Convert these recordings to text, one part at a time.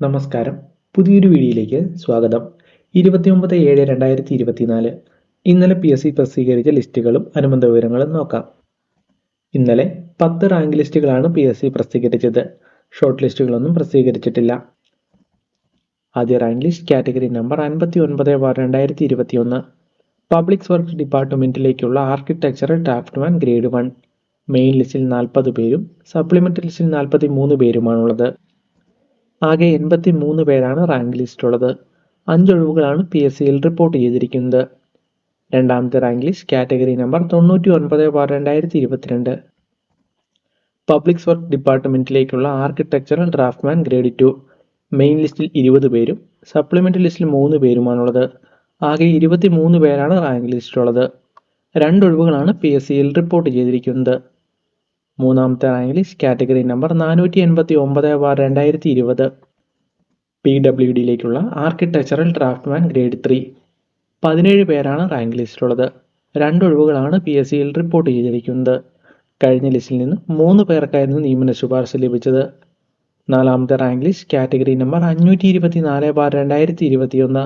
നമസ്കാരം. പുതിയൊരു വീഡിയോയിലേക്ക് സ്വാഗതം. ഇരുപത്തിയൊമ്പത് ഏഴ് രണ്ടായിരത്തി ഇരുപത്തിനാല് ഇന്നലെ പി എസ് സി പ്രസിദ്ധീകരിച്ച ലിസ്റ്റുകളും അനുബന്ധ വിവരങ്ങളും നോക്കാം. ഇന്നലെ പത്ത് റാങ്ക് ലിസ്റ്റുകളാണ് പി എസ് സി പ്രസിദ്ധീകരിച്ചത്. ഷോർട്ട് ലിസ്റ്റുകളൊന്നും പ്രസിദ്ധീകരിച്ചിട്ടില്ല. ആദ്യ റാങ്ക് ലിസ്റ്റ് കാറ്റഗറി നമ്പർ അൻപത്തി ഒൻപത് രണ്ടായിരത്തി ഇരുപത്തി ഒന്ന് public work ഡിപ്പാർട്ട്മെന്റിലേക്കുള്ള architectural draftsman grade one. Main ലിസ്റ്റിൽ നാൽപ്പത് പേരും സപ്ലിമെന്ററി ലിസ്റ്റിൽ നാൽപ്പത്തി മൂന്ന് പേരുമാണുള്ളത്. ആകെ എൺപത്തി മൂന്ന് പേരാണ് റാങ്ക് ലിസ്റ്റുള്ളത് അഞ്ചൊഴിവുകളാണ് പി എസ് സിയിൽ റിപ്പോർട്ട് ചെയ്തിരിക്കുന്നത്. രണ്ടാമത്തെ റാങ്ക് ലിസ്റ്റ് കാറ്റഗറി നമ്പർ തൊണ്ണൂറ്റി ഒൻപത് ബാർ രണ്ടായിരത്തി ഇരുപത്തിരണ്ട് public work ഡിപ്പാർട്ട്മെന്റിലേക്കുള്ള architectural draftsman grade two. Main ലിസ്റ്റിൽ ഇരുപത് പേരും സപ്ലിമെന്ററി ലിസ്റ്റിൽ മൂന്ന് പേരുമാണുള്ളത്. ആകെ ഇരുപത്തി മൂന്ന് പേരാണ് റാങ്ക് ലിസ്റ്റുള്ളത് രണ്ടൊഴിവുകളാണ് പി എസ് സിയിൽ റിപ്പോർട്ട് ചെയ്തിരിക്കുന്നത്. മൂന്നാമത്തെ റാങ്ക് ലിസ്റ്റ് കാറ്റഗറി നമ്പർ നാനൂറ്റി എൺപത്തി ഒമ്പത് ബാർ രണ്ടായിരത്തി ഇരുപത് പി ഡബ്ല്യു ഡിയിലേക്കുള്ള ആർക്കിടെക്ചറൽ ഡ്രാഫ്റ്റ്മാൻ ഗ്രേഡ് ത്രീ പതിനേഴ് പേരാണ് റാങ്ക് ലിസ്റ്റിലുള്ളത് രണ്ടൊഴിവുകളാണ് പി എസ് സിയിൽ റിപ്പോർട്ട് ചെയ്തിരിക്കുന്നത്. കഴിഞ്ഞ ലിസ്റ്റിൽ നിന്ന് മൂന്ന് പേർക്കായിരുന്നു നിയമന ശുപാർശ ലഭിച്ചത്. നാലാമത്തെ റാങ്ക് ലിസ്റ്റ് കാറ്റഗറി നമ്പർ അഞ്ഞൂറ്റി ഇരുപത്തി നാല് ബാർ രണ്ടായിരത്തി ഇരുപത്തിയൊന്ന്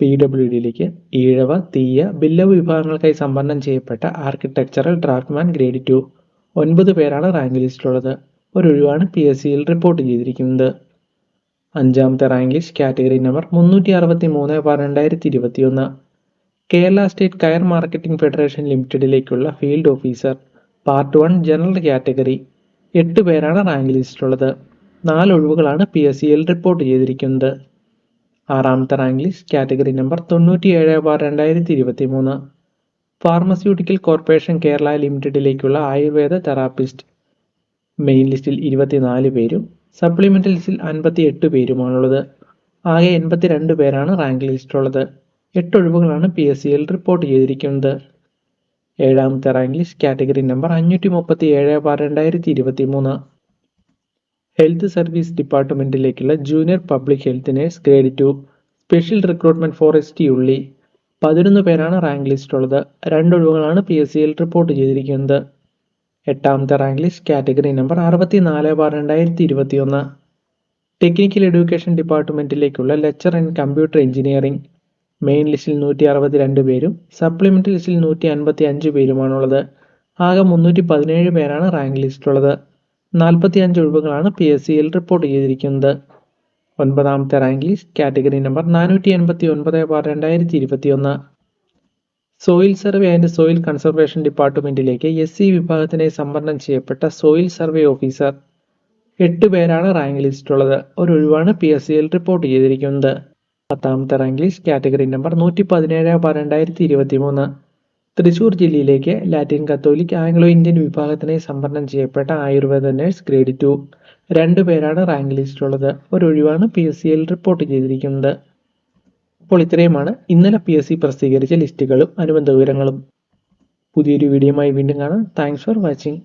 പി ഡബ്ല്യു ഡിയിലേക്ക് ഈഴവ തീയ ബില്ലവ് വിഭാഗങ്ങൾക്കായി സംവരണം ചെയ്യപ്പെട്ട ആർക്കിടെക്ചറൽ ഡ്രാഫ്റ്റ്മാൻ ഗ്രേഡ് ടു ഒൻപത് പേരാണ് റാങ്ക് ലിസ്റ്റിലുള്ളത് ഒരൊഴിവാണ് പി എസ് സിയിൽ റിപ്പോർട്ട് ചെയ്തിരിക്കുന്നത് അഞ്ചാമത്തെ റാങ്ക് ലിസ്റ്റ് കാറ്റഗറി നമ്പർ മുന്നൂറ്റി അറുപത്തി മൂന്ന് ബാർ രണ്ടായിരത്തി ഇരുപത്തിയൊന്ന് Kerala state coir marketing federation ലിമിറ്റഡിലേക്കുള്ള field officer part one general category എട്ട് പേരാണ് റാങ്ക് ലിസ്റ്റിലുള്ളത് നാല് ഒഴിവുകളാണ് പി എസ് സിയിൽ റിപ്പോർട്ട് ചെയ്തിരിക്കുന്നത്. ആറാമത്തെ റാങ്ക് ലിസ്റ്റ് കാറ്റഗറി നമ്പർ തൊണ്ണൂറ്റി ഏഴ് ബാർ രണ്ടായിരത്തി ഇരുപത്തി മൂന്ന് ഫാർമസ്യൂട്ടിക്കൽ കോർപ്പറേഷൻ കേരള ലിമിറ്റഡിലേക്കുള്ള ആയുർവേദ തെറാപ്പിസ്റ്റ് മെയിൻ ലിസ്റ്റിൽ ഇരുപത്തിനാല് പേരും സപ്ലിമെന്റൽ ലിസ്റ്റിൽ അൻപത്തി എട്ട് പേരുമാണുള്ളത്. ആകെ എൺപത്തി രണ്ട് പേരാണ് റാങ്ക് ലിസ്റ്റിലുള്ളത്. എട്ട് ഒഴിവുകളാണ് പി എസ് സിയിൽ റിപ്പോർട്ട് ചെയ്തിരിക്കുന്നത്. ഏഴാമത്തെ റാങ്ക് ലിസ്റ്റ് കാറ്റഗറി നമ്പർ അഞ്ഞൂറ്റി മുപ്പത്തി ഏഴ് ബാർ രണ്ടായിരത്തി ഇരുപത്തി മൂന്ന് health service ഡിപ്പാർട്ട്മെന്റിലേക്കുള്ള junior public health nurse grade two special recruitment for S T ഉള്ളി പതിനൊന്ന് പേരാണ് റാങ്ക് ലിസ്റ്റുള്ളത് രണ്ടൊഴിവുകളാണ് പി എസ് സിയിൽ റിപ്പോർട്ട് ചെയ്തിരിക്കുന്നത് എട്ടാമത്തെ റാങ്ക് ലിസ്റ്റ് കാറ്റഗറി നമ്പർ അറുപത്തി നാല് ബാർ രണ്ടായിരത്തി ഇരുപത്തി ഒന്ന് technical education ഡിപ്പാർട്ട്മെന്റിലേക്കുള്ള lecture in computer engineering main ലിസ്റ്റിൽ നൂറ്റി അറുപത്തി രണ്ട് പേരും സപ്ലിമെന്ററി ലിസ്റ്റിൽ നൂറ്റി അൻപത്തി അഞ്ച് പേരുമാണുള്ളത്. ആകെ മുന്നൂറ്റി പതിനേഴ് പേരാണ് റാങ്ക് ലിസ്റ്റിലുള്ളത് നാൽപ്പത്തി അഞ്ച് ഒഴിവുകളാണ് പി എസ് സിയിൽ റിപ്പോർട്ട് ചെയ്തിരിക്കുന്നത്. ഒൻപതാമത്തെ റാങ്ക് ലിസ്റ്റ് കാറ്റഗറി നമ്പർ നാനൂറ്റി എൺപത്തി ഒൻപത് ബാർ രണ്ടായിരത്തി ഇരുപത്തി ഒന്ന് soil survey and soil conservation ഡിപ്പാർട്ട്മെന്റിലേക്ക് S C വിഭാഗത്തിനായി സംവരണം ചെയ്യപ്പെട്ട സോയിൽ സർവേ ഓഫീസർ. എട്ട് പേരാണ് റാങ്ക് ലിസ്റ്റിലുള്ളത്. ഒരൊഴിവാണ് പി എസ് സിയിൽ റിപ്പോർട്ട് ചെയ്തിരിക്കുന്നത്. പത്താമത്തെ റാങ്ക് ലിസ്റ്റ് കാറ്റഗറി നമ്പർ നൂറ്റി പതിനേഴ് ബാർ രണ്ടായിരത്തി ഇരുപത്തി മൂന്ന് തൃശൂർ ജില്ലയിലേക്ക് ലാറ്റിൻ കത്തോലിക് ആംഗ്ലോ ഇന്ത്യൻ വിഭാഗത്തിനായി സംവരണം ചെയ്യപ്പെട്ട ആയുർവേദ നഴ്സ് ഗ്രേഡ് ടു. രണ്ട് പേരാണ് റാങ്ക് ലിസ്റ്റിലുള്ളത് ഒരൊഴിവാണ് പി എസ് സിയിൽ റിപ്പോർട്ട് ചെയ്തിരിക്കുന്നത്. അപ്പോൾ ഇത്രയുമാണ് ഇന്നലെ പി എസ് സി പ്രസിദ്ധീകരിച്ച ലിസ്റ്റുകളും അനുബന്ധ വിവരങ്ങളും. പുതിയൊരു വീഡിയോയുമായി വീണ്ടും കാണാം. Thanks for watching